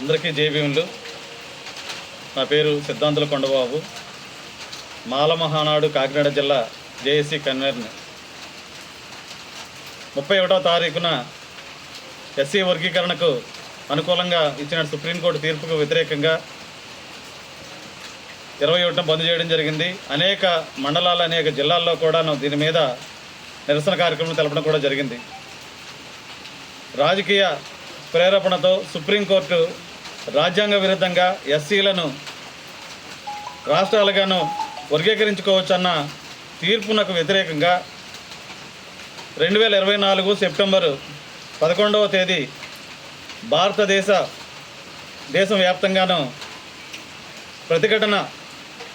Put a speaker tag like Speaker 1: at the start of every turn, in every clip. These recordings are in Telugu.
Speaker 1: అందరికీ జేబీఎంలు నా పేరు సిద్ధాంతుల కొండబాబు. మాల మహానాడు కాకినాడ జిల్లా జేఏసీ కన్వీనర్ని. ముప్పై ఒకటో తారీఖున ఎస్సీ వర్గీకరణకు అనుకూలంగా ఇచ్చిన సుప్రీంకోర్టు తీర్పుకు వ్యతిరేకంగా ఇరవై ఒకటిన బంద్ చేయడం జరిగింది. అనేక మండలాలు అనేక జిల్లాల్లో కూడా దీని మీద నిరసన కార్యక్రమం తెలపడం కూడా జరిగింది. రాజకీయ ప్రేరేపణతో సుప్రీంకోర్టు రాజ్యాంగ విరుద్ధంగా ఎస్సీలను రాష్ట్రాలుగాను వర్గీకరించుకోవచ్చన్న తీర్పునకు వ్యతిరేకంగా రెండు వేల ఇరవై నాలుగు సెప్టెంబరు పదకొండవ తేదీ భారతదేశ దేశం వ్యాప్తంగాను ప్రతిఘటన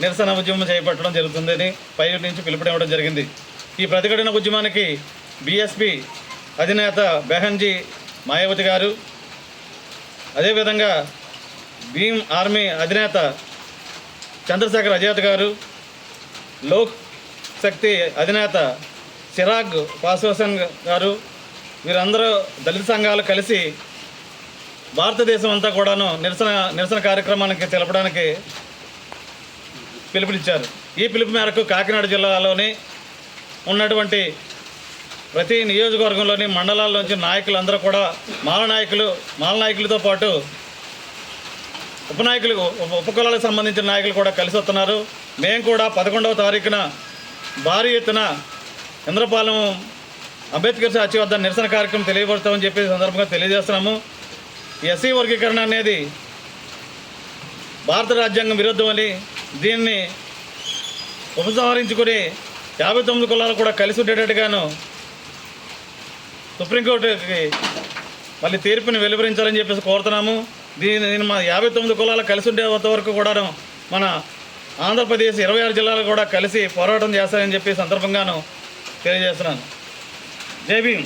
Speaker 1: నిరసన ఉద్యమం చేపట్టడం జరుగుతుందని పై నుంచి పిలుపునివ్వడం జరిగింది. ఈ ప్రతిఘటన ఉద్యమానికి బీఎస్పీ అధినేత బెహన్జీ మాయావతి గారు అదేవిధంగా భీమ్ ఆర్మీ అధినేత చంద్రశేఖర్ అజాద్ గారు లోక్ శక్తి అధినేత చిరాగ్ పాస్వాసన్ గారు వీరందరూ దళిత సంఘాలు కలిసి భారతదేశం అంతా కూడాను నిరసన నిరసన కార్యక్రమానికి తెలపడానికి పిలుపునిచ్చారు. ఈ పిలుపు మేరకు కాకినాడ జిల్లాలోని ఉన్నటువంటి ప్రతి నియోజకవర్గంలోని మండలాల్లోంచి నాయకులందరూ కూడా మాల నాయకులు మాల నాయకులతో పాటు ఉపనాయకులు ఉప- ఉపకులాలకు సంబంధించిన నాయకులు కూడా కలిసి వస్తున్నారు. మేము కూడా పదకొండవ తారీఖున భారీ ఎత్తున ఇంద్రపాలెం అంబేద్కర్ సాక్షి వద్ద నిరసన కార్యక్రమం తెలియబడతామని చెప్పి సందర్భంగా తెలియజేస్తున్నాము. ఎస్సీ వర్గీకరణ అనేది భారత రాజ్యాంగం విరుద్ధం అని దీన్ని ఉపసంహరించుకుని యాభై తొమ్మిది కులాలు కూడా కలిసి ఉండేటట్టుగాను సుప్రీంకోర్టుకి మళ్ళీ తీర్పుని వెలువరించాలని చెప్పేసి కోరుతున్నాము. దీని నేను మా యాభై తొమ్మిది కులాలు కలిసి ఉండేంత వరకు కూడాను మన ఆంధ్రప్రదేశ్ ఇరవై ఆరు జిల్లాలు కూడా కలిసి పోరాటం చేస్తారని చెప్పి సందర్భంగాను తెలియజేస్తున్నాను. జై భీమ్.